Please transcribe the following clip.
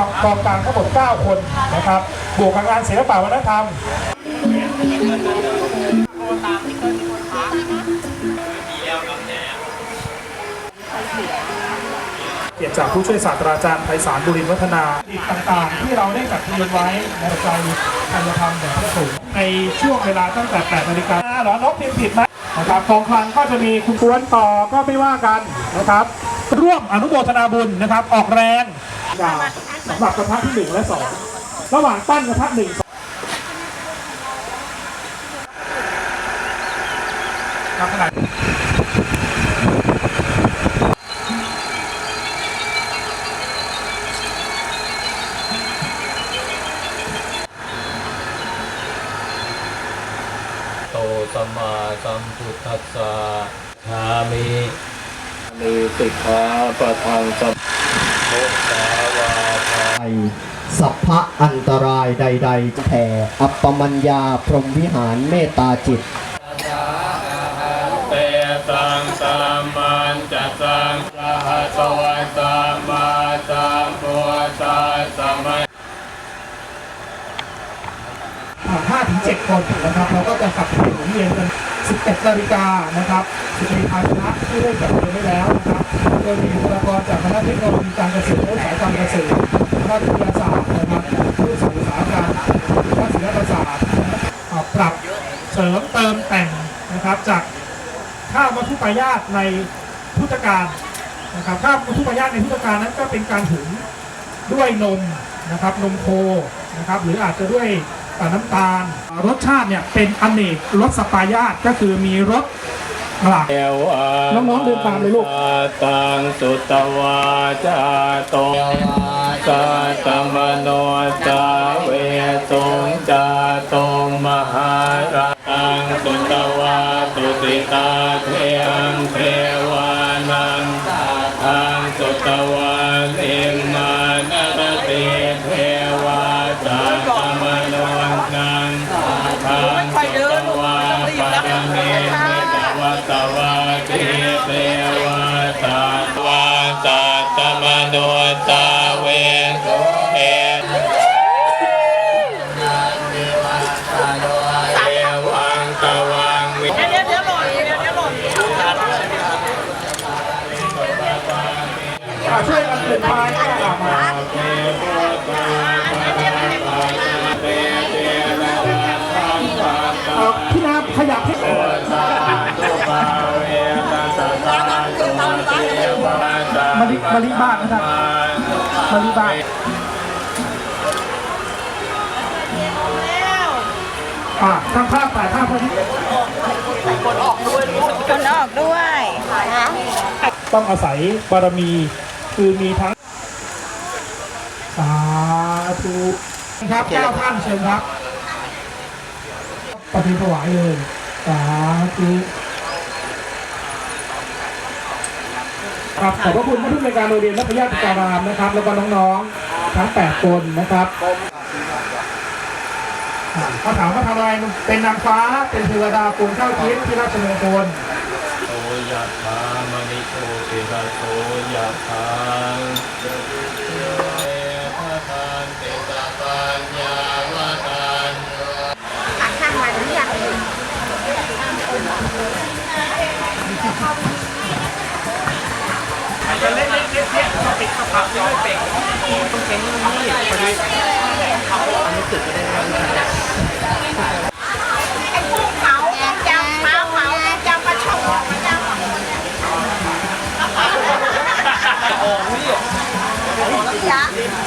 องกองกลางทั้งหมด 9 คนนะครับบวกกับงานศิลปะวัฒนธรรมเกียรติจากผู้ช่วยศาสตราจารย์ไพศาลบุรินทร์วัฒนาอีกต่างๆ ที่เราได้จัดเตรียนไว้ในใจการธรรมแบบพระสงฆ์ในช่วงเวลาตั้งแต่8นาฬิกาหรอนกพิมพ์ผิดไหมนะครับกองคลังก็จะมีคุณกวนต่อก็ไม่ว่ากันนะครับ ร่วมอนุโมทนาบุญนะครับ ออกแรง สำหรับกระทะที่1และ2ระหว่างปั้นกระทะหนึ่งสองครับขนาดโตสัมมาสัมพุทธัสสะชามิมีสิกขาปะทังสัมพุทธาวาทา ภัย สัพพะอันตรายใดๆจะแผ่อัปปมัญญาพรหมวิหารเมตตาจิตเตสังสามันจะสังสหสวัสมาสัมพุทธัสสะมะห้าถึงเจ็ดคนนะครับ เราก็จะสับเปลี่ยนหมุนเวียนกัน11นาฬิกานะครับสิบนาฬิกาคณะที่ได้จัดเตรียมไว้แล้วนะครับ โดยมีบุคลากรจากคณะเทคโนโลยีการเกษตรและสายการเกษตร คณะวิทยาศาสตร์นะครับผู้สื่อสารการคณะศิลปศาสตร์อ่าปรับเสริมเติมแต่งนะครับจากข้าวมัทุปายาตในพุทธกาลนะครับข้าวมัทุปายาตในพุทธกาลนั้นก็เป็นการหุงด้วยนมนะครับนมโคนะครับหรืออาจจะด้วยน้ำตาลรสชาติเนี่ยเป็นอเนกรสสปายาตก็คือมีรส หลากเอวอาน้องๆเดินตามเลยลูก ตังสุตวาจาโตสาตมโนจาเวสงจาตงมหาราตังสุตวาตุติตาเทงเทวานังทังสุตวาลิมมานาตติเทวาจาตมโนนังทังสุ อ่าช่วยกันเป็นไฟออกมาเอาพี่น้ำขยับให้โอตาตุปาเวตัสสะตุมาเทวะตามาลิมาลิบ้านนะครับมาลิบ้านอ่าทางภาพถ่ายภาพพอดีคนออกด้วยต้องอาศัยบารมี คือมีทั้ง สาธุครับเก้าท่านเชิญครับ ปฏิถวายเลย สาธุครับขอบพระคุณท่านผู้ในวยการโรงเรียนนักพยาธิการามนะครับ แล้วก็น้องๆ ทั้ง 8 คนนะครับอ่าเขาถามว่าทำอะไรเป็นนางฟ้าเป็นเทวดาปรุงข้าวทิพย์ที่ราชมงคลโอยะถามณิ โชติระโสยะถาเอภะทานติตาปัญญาวะทานข้างมาหรือยังจะเล่นเล่นเล่นเล่นสปิดสปักจะไม่เป่งต้องเก่งนี่พอดีความรู้สึกก็ได้ 可